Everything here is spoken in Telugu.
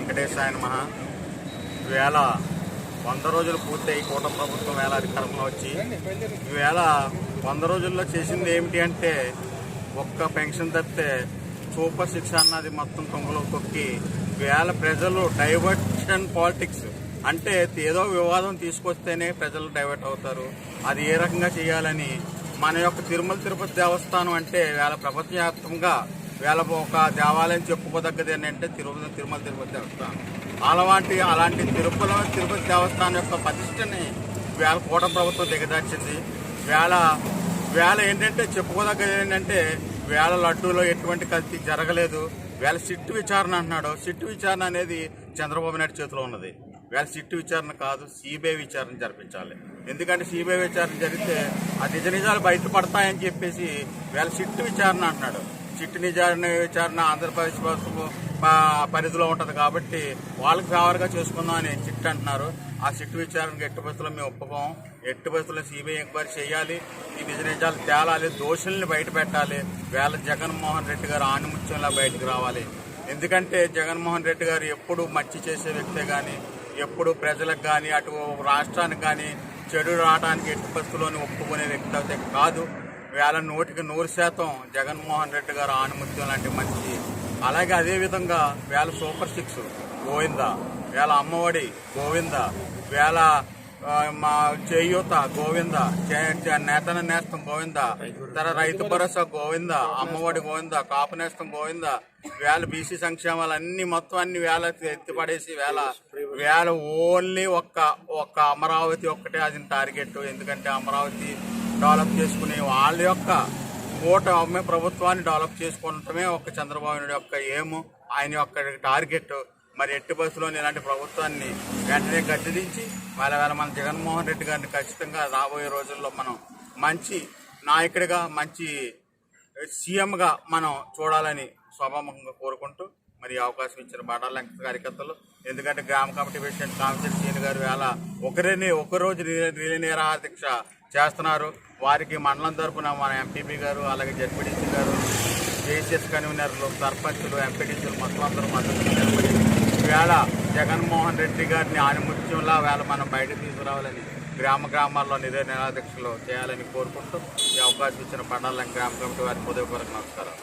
వెంకటేశాయన మహా ఈవేళ వంద రోజులు పూర్తయి కూట ప్రభుత్వం వేళ అధికారంలో వచ్చి ఈవేళ వంద రోజుల్లో చేసింది ఏమిటి అంటే ఒక్క పెన్షన్ తప్పితే సూపర్ సిక్స్ అన్నది మొత్తం తొంగలో తొక్కి వేళ ప్రజలు డైవర్షన్ పాలిటిక్స్ అంటే ఏదో వివాదం తీసుకొస్తేనే ప్రజలు డైవర్ట్ అవుతారు. అది ఏ రకంగా చేయాలని మన యొక్క తిరుమల తిరుపతి దేవస్థానం అంటే వేళ ప్రపంచవ్యాప్తంగా వేళ ఒక దేవాలయం చెప్పుకోదగ్గది ఏంటంటే తిరుమల తిరుమల తిరుపతి దేవస్థానం. అలాంటి అలాంటి తిరుపతి తిరుపతి దేవస్థానం యొక్క ప్రతిష్టని వేళ కూట ప్రభుత్వం దిగదార్చింది వేళ వేళ ఏంటంటే చెప్పుకోదగ్గది ఏంటంటే వేళ లడ్డూలో ఎటువంటి కల్తీ జరగలేదు. వేళ సిట్టు విచారణ అంటున్నాడు. సిట్టు విచారణ అనేది చంద్రబాబు నాయుడు చేతిలో ఉన్నది. వేళ సిట్టు విచారణ కాదు సిబిఐ విచారణ జరిపించాలి. ఎందుకంటే సిబిఐ విచారణ జరిగితే ఆ నిజ నిజాలు బయటపడతాయని చెప్పేసి వేళ సిట్టు విచారణ అంటున్నాడు. సిట్టు నిజారణ విచారణ ఆంధ్రప్రదేశ్ ప్రభుత్వం పరిధిలో ఉంటుంది కాబట్టి వాళ్ళకి ఫేవర్గా చేసుకుందాం అని చిట్ అంటున్నారు. ఆ సిట్టు విచారణకు ఎట్టి పరిస్థితుల్లో మేము ఒప్పుకోం. ఎట్టి పరిస్థితుల్లో సిబిఐ ఎంక్వైరీ చేయాలి. ఈ నిజ నిజాలు తేలాలి. దోషుల్ని బయట పెట్టాలి. వేళ జగన్మోహన్ రెడ్డి గారు ఆణిముత్యంలా బయటకు రావాలి. ఎందుకంటే జగన్మోహన్ రెడ్డి గారు ఎప్పుడు మచ్చి చేసే వ్యక్తే కానీ ఎప్పుడు ప్రజలకు కానీ అటు రాష్ట్రానికి కానీ చెడు రావడానికి ఎట్టి పరిస్థితుల్లోని ఒప్పుకునే వ్యక్తి అయితే కాదు. వేల నూటికి నూరు శాతం జగన్మోహన్ రెడ్డి గారు ఆణిముత్యం లాంటి మంచి. అలాగే అదే విధంగా వేళ సూపర్ సిక్స్ గోవింద వేల అమ్మఒడి గోవింద వేళ మా చేయూత గోవింద చే- నేతన నేస్తం గోవింద తర రైతు భరోసా గోవింద అమ్మఒడి గోవింద కాపు నేస్తం గోవింద వేల బీసీ సంక్షేమాలు అన్ని మొత్తం అన్ని వేల ఎత్తిపడేసి వేళ వేల ఓన్లీ ఒక్క ఒక్క అమరావతి ఒక్కటే అది టార్గెట్. ఎందుకంటే అమరావతి డెవలప్ చేసుకునే వాళ్ళ యొక్క ఓట అమ్మే ప్రభుత్వాన్ని డెవలప్ చేసుకోవటమే ఒక చంద్రబాబు నాయుడు యొక్క ఏము ఆయన యొక్క టార్గెట్ మరి ఎట్టి బస్సులోని ఇలాంటి ప్రభుత్వాన్ని వెంటనే గద్దెదించి వాళ్ళ వేళ మన జగన్మోహన్ రెడ్డి గారిని ఖచ్చితంగా రాబోయే రోజుల్లో మనం మంచి నాయకుడిగా మంచి సీఎంగా మనం చూడాలని స్వభావంగా కోరుకుంటూ మరి అవకాశం ఇచ్చిన బాటాల కార్యకర్తలు ఎందుకంటే గ్రామ కమిటీ ప్రెసిడెంట్ కామశెట్టి సీని గారు వేళ ఒకరిని ఒకరోజు రిలే నిరాహార దీక్ష చేస్తున్నారు. వారికి మండలం తరఫున మన ఎంపీపీ గారు అలాగే జడ్పీడీసీ గారు జేసీఎస్ కన్వీనర్లు సర్పంచులు ఎంపీడీసీలు మొత్తం అందరూ మద్దతు వేళ జగన్మోహన్ రెడ్డి గారిని ఆనిముత్యంలా వేళ మనం బయటకు తీసుకురావాలని గ్రామ గ్రామాల్లో నిరే నిరాదీక్షలు చేయాలని కోరుకుంటూ ఈ అవకాశం ఇచ్చిన పండాలని గ్రామ కమిటీ వారికి హృదయపూర్వక నమస్కారం